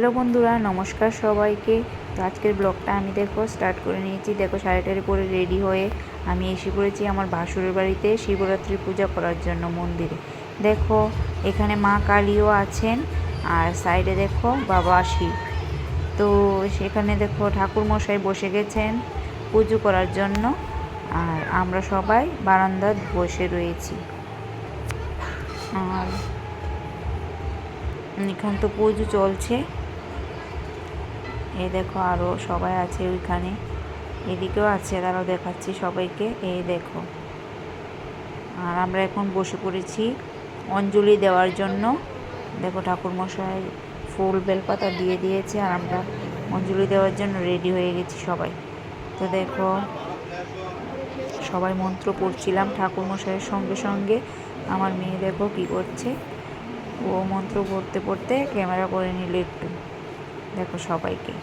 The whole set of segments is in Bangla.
হ্যালো বন্ধুরা, নমস্কার সবাইকে। তো আজকের ব্লগটা আমি দেখো স্টার্ট করে নিয়েছি। দেখো শাড়িটারি পরে রেডি হয়ে আমি এসে পড়েছি আমার ভাসুরের বাড়িতে শিবরাত্রি পূজা করার জন্য মন্দিরে। দেখো, এখানে মা কালীও আছেন আর সাইডে দেখো, বাবা শিব তো সেখানে দেখো ঠাকুর মশাই বসে গেছেন পুজো করার জন্য আর আমরা সবাই বারান্দায় বসে রয়েছি। আর এখান তো পুজো চলছে। এই দেখো আরও সবাই আছে ওইখানে। এদিকেও আছে তারাও দেখাচ্ছি সবাইকে। এই দেখো। আর আমরা এখন বসে পড়েছি অঞ্জলি দেওয়ার জন্য। দেখো ঠাকুরমশাই ফুল বেলপাতা দিয়ে দিয়েছে আর আমরা অঞ্জলি দেওয়ার জন্য রেডি হয়ে গেছি সবাই। তো দেখো, সবাই মন্ত্র পড়ছিলাম ঠাকুরমশাইয়ের সঙ্গে সঙ্গে। আমার মেয়ে দেখো কি করছে। ও মন্ত্র পড়তে পড়তে ক্যামেরা করে নিল একটু। দেখো সবাইকে।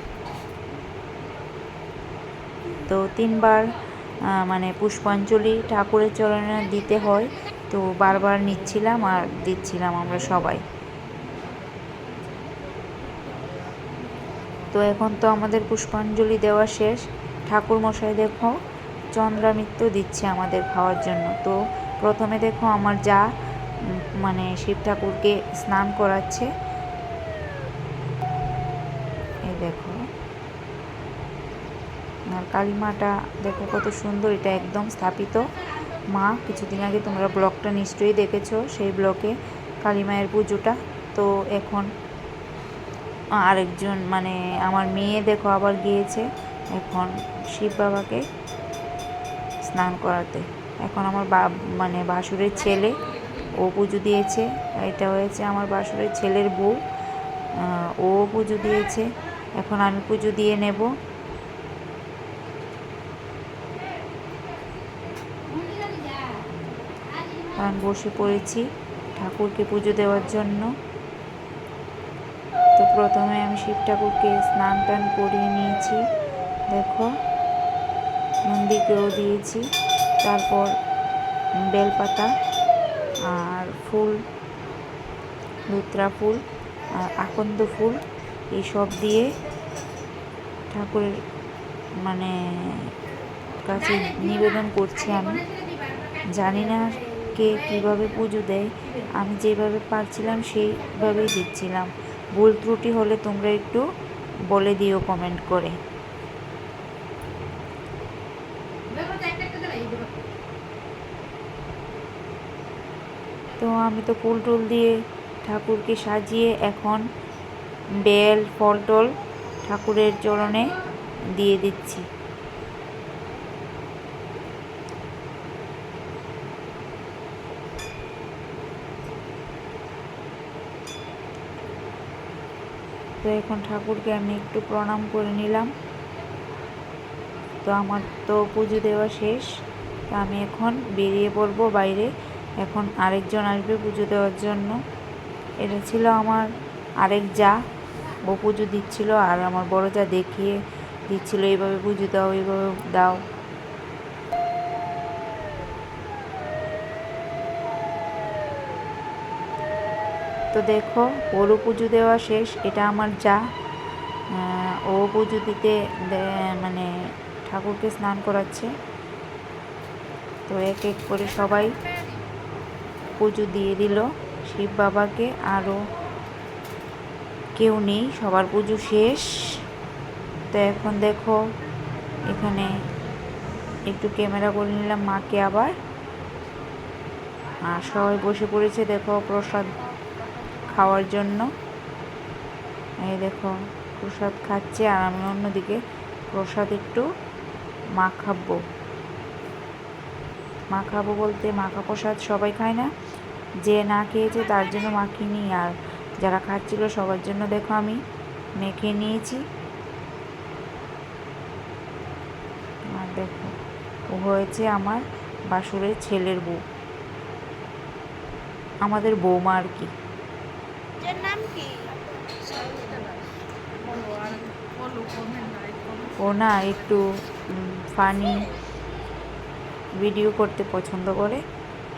তো তিনবার মানে পুষ্পাঞ্জলি ঠাকুরের চরণে দিতে হয়। তো বারবার নিচ্ছিলাম আর দিচ্ছিলাম আমরা সবাই। তো এখন তো আমাদের পুষ্পাঞ্জলি দেওয়া শেষ। ঠাকুর মশাই দেখো চন্দ্রামিত্র দিচ্ছে আমাদের খাওয়ার জন্য। তো প্রথমে দেখো আমার যা মানে শিব ঠাকুরকে স্নান করাচ্ছে। দেখো। আর কালীমাটা দেখো কত সুন্দর, এটা একদম স্থাপিত। মা, কিছুদিন আগে তোমরা ব্লগটা নিশ্চয়ই দেখেছ সেই ব্লকে কালী মায়ের পুজোটা। তো এখন আরেকজন মানে আমার মেয়ে দেখো আবার গিয়েছে এখন শিব বাবাকে স্নান করাতে। এখন আমার বা মানে বাসুরের ছেলে, ও পুজো দিয়েছে। এটা হয়েছে আমার বাসুরের ছেলের বউ ও পুজো দিয়েছে। এখন আমি পুজো দিয়ে নেব। কারণ বসে পড়েছি ঠাকুরকে পুজো দেওয়ার জন্য। তো প্রথমে আমি শিব ঠাকুরকে স্নান টান করিয়ে নিয়েছি। দেখো মন্দিরকেও দিয়েছি। তারপর বেলপাতা আর ফুল লুত্রা ফুল আর আকন্দ ফুল। এইসব দিয়ে ঠাকুরের মানে কাছে নিবেদন করছি আমি। জানি না কে কীভাবে পুজো দেয়। আমি যেভাবে পারছিলাম সেইভাবেই দিচ্ছিলাম। ভুল ত্রুটি হলে তোমরা একটু বলে দিও কমেন্ট করে। তো আমি তো ফুল টুল দিয়ে ঠাকুরকে সাজিয়ে এখন বেল ফল টল ঠাকুরের চরণে দিয়ে দিচ্ছি। তো এখন ঠাকুরকে আমি একটু প্রণাম করে নিলাম। তো আমার তো পুজো দেওয়া শেষ। তো আমি এখন বেরিয়ে পড়ব বাইরে। এখন আরেকজন আসবে পুজো দেওয়ার জন্য। এটা ছিল আমার আরেক যা। ও পুজো দিচ্ছিল আর আমার বড় যা দেখিয়ে দিচ্ছিল, এইভাবে পুজো দাও, এইভাবে দাও। তো দেখো ওরও পুজো দেওয়া শেষ, এটা আমার যা। ও পুজো দিতে মানে ঠাকুরকে স্নান করাচ্ছে। তো এক এক করে সবাই পুজো দিয়ে দিল শিব বাবাকে আরও কেউ নেই, সবার পুজো শেষ। তো এখন দেখো, এখানে একটু ক্যামেরা করে নিলাম মাকে আবার। আর সবাই বসে পড়েছে দেখো প্রসাদ খাওয়ার জন্য। এই দেখো, প্রসাদ খাচ্ছে আর আমি অন্যদিকে প্রসাদ একটু মাখাবো মাখাবো বলতে মাখা প্রসাদ সবাই খায় না। যে না খেয়েছে তার জন্য মাখিনি আর যারা খাচ্ছিল সবার জন্য দেখো আমি মেখে নিয়েছি। আর দেখো ও হয়েছে আমার বাসুরের ছেলের বউ। আমাদের বৌমা আর কি। ও না একটু ফানি ভিডিও করতে পছন্দ করে।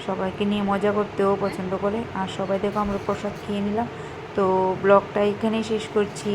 সবাইকে নিয়ে মজা করতেও পছন্দ করে। আর সবাই দেখো আমরা প্রসাদ খেয়ে নিলাম। তো ব্লগটা এখানেই শেষ করছি।